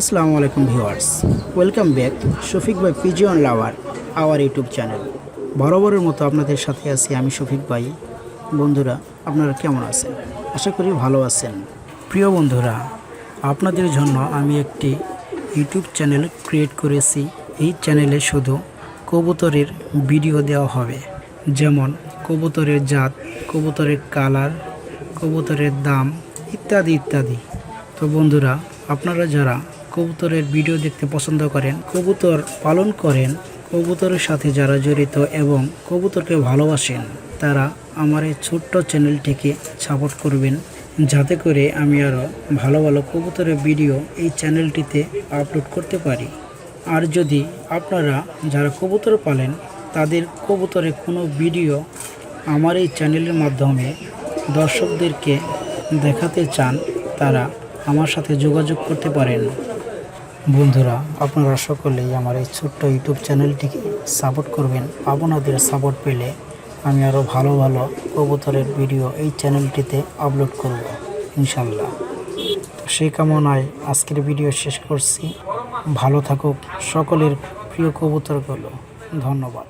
আসসালামু আলাইকুম viewers. Welcome back Shafiq ভাই pigeon lover, our YouTube channel. বরাবরের মতো আপনাদের সাথে আছি আমি শফিক ভাই। বন্ধুরা, আপনারা কেমন আছেন? আশা করি ভালো আছেন। প্রিয় বন্ধুরা, আপনাদের জন্য আমি একটি ইউটিউব চ্যানেল ক্রিয়েট করেছি। এই চ্যানেলে শুধু কবুতরের ভিডিও দেওয়া হবে। যেমন কবুতরের জাত, কবুতরের কালার, কবুতরের দাম ইত্যাদি ইত্যাদি। তো বন্ধুরা, আপনারা যারা কবুতরের ভিডিও দেখতে পছন্দ করেন, কবুতর পালন করেন, কবুতরের সাথে যারা জড়িত এবং কবুতরকে ভালোবাসেন, তারা আমার এই ছোট্ট চ্যানেলটিকে সাপোর্ট করবেন। যাতে করে আমি আরও ভালো ভালো কবুতরের ভিডিও এই চ্যানেলটিতে আপলোড করতে পারি। আর যদি আপনারা যারা কবুতর পালেন, তাদের কবুতরের কোনো ভিডিও আমার এই চ্যানেলের মাধ্যমে দর্শকদেরকে দেখাতে চান, তারা আমার সাথে যোগাযোগ করতে পারেন। বন্ধুরা, আপনারা সকলেই আমার এই ছোট্ট ইউটিউব চ্যানেলটিকে সাপোর্ট করবেন। আপনাদের সাপোর্ট পেলে আমি আরও ভালো ভালো কবুতরের ভিডিও এই চ্যানেলটিতে আপলোড করব ইনশাল্লাহ সেই কামনায় আজকের ভিডিও শেষ করছি। ভালো থাকুক সকলের প্রিয় কবুতরগুলো। ধন্যবাদ।